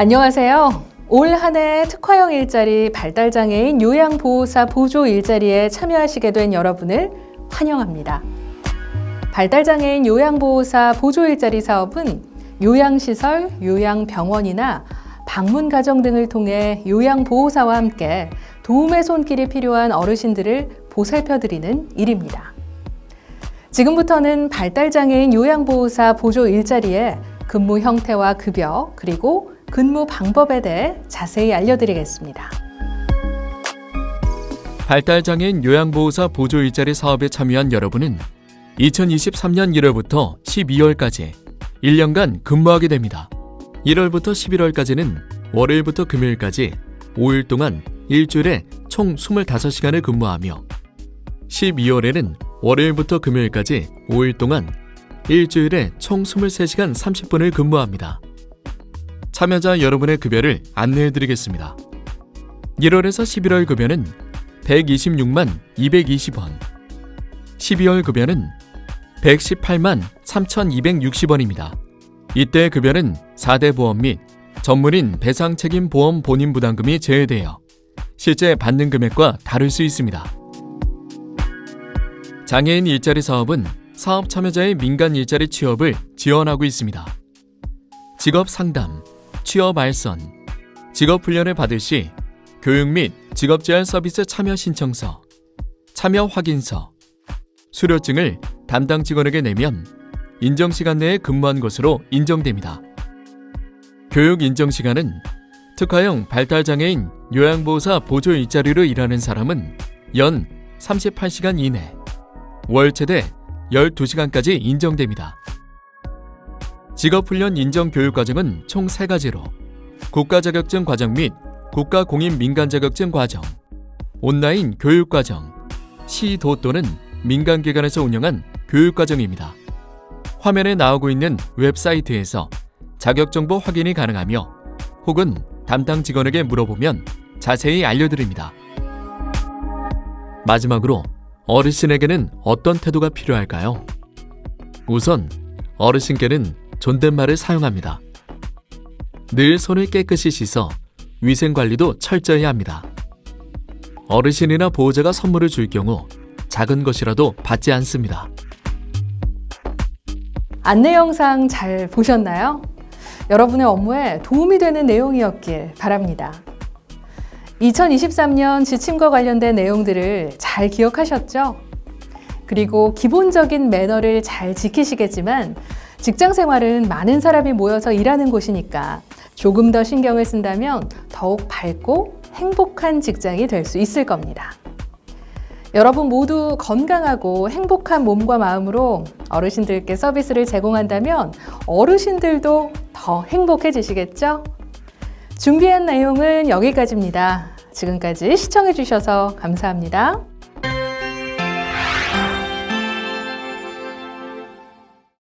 안녕하세요. 올 한해 특화형 일자리 발달장애인 요양보호사 보조 일자리에 참여하시게 된 여러분을 환영합니다. 발달장애인 요양보호사 보조 일자리 사업은 요양시설, 요양병원이나 방문가정 등을 통해 요양보호사와 함께 도움의 손길이 필요한 어르신들을 보살펴드리는 일입니다. 지금부터는 발달장애인 요양보호사 보조 일자리에 근무 형태와 급여, 그리고 근무 방법에 대해 자세히 알려드리겠습니다. 발달장애인 요양보호사 보조 일자리 사업에 참여한 여러분은 2023년 1월부터 12월까지 1년간 근무하게 됩니다. 1월부터 11월까지는 월요일부터 금요일까지 5일 동안 일주일에 총 25시간을 근무하며 12월에는 월요일부터 금요일까지 5일 동안 일주일에 총 23시간 30분을 근무합니다. 참여자 여러분의 급여를 안내해 드리겠습니다. 1월에서 11월 급여는 126만 220원, 12월 급여는 118만 3,260원입니다. 이때 급여는 4대 보험 및 전문인 배상 책임 보험 본인 부담금이 제외되어 실제 받는 금액과 다를 수 있습니다. 장애인 일자리 사업은 사업 참여자의 민간 일자리 취업을 지원하고 있습니다. 직업 상담, 취업 알선, 직업 훈련을 받을 시 교육 및 직업 제한 서비스 참여 신청서, 참여 확인서, 수료증을 담당 직원에게 내면 인정 시간 내에 근무한 것으로 인정됩니다. 교육 인정 시간은 특화형 발달장애인 요양보호사 보조 일자리로 일하는 사람은 연 38시간 이내, 월 최대 12시간까지 인정됩니다. 직업훈련 인정 교육 과정은 총 3가지로 국가 자격증 과정 및 국가 공인 민간 자격증 과정, 온라인 교육 과정, 시도 또는 민간 기관에서 운영한 교육 과정입니다. 화면에 나오고 있는 웹사이트에서 자격 정보 확인이 가능하며 혹은 담당 직원에게 물어보면 자세히 알려드립니다. 마지막으로 어르신에게는 어떤 태도가 필요할까요? 우선 어르신께는 존댓말을 사용합니다. 늘 손을 깨끗이 씻어 위생 관리도 철저히 합니다. 어르신이나 보호자가 선물을 줄 경우 작은 것이라도 받지 않습니다. 안내 영상 잘 보셨나요? 여러분의 업무에 도움이 되는 내용이었길 바랍니다. 2023년 지침과 관련된 내용들을 잘 기억하셨죠? 그리고 기본적인 매너를 잘 지키시겠지만 직장 생활은 많은 사람이 모여서 일하는 곳이니까 조금 더 신경을 쓴다면 더욱 밝고 행복한 직장이 될 수 있을 겁니다. 여러분 모두 건강하고 행복한 몸과 마음으로 어르신들께 서비스를 제공한다면 어르신들도 더 행복해지시겠죠? 준비한 내용은 여기까지입니다. 지금까지 시청해주셔서 감사합니다.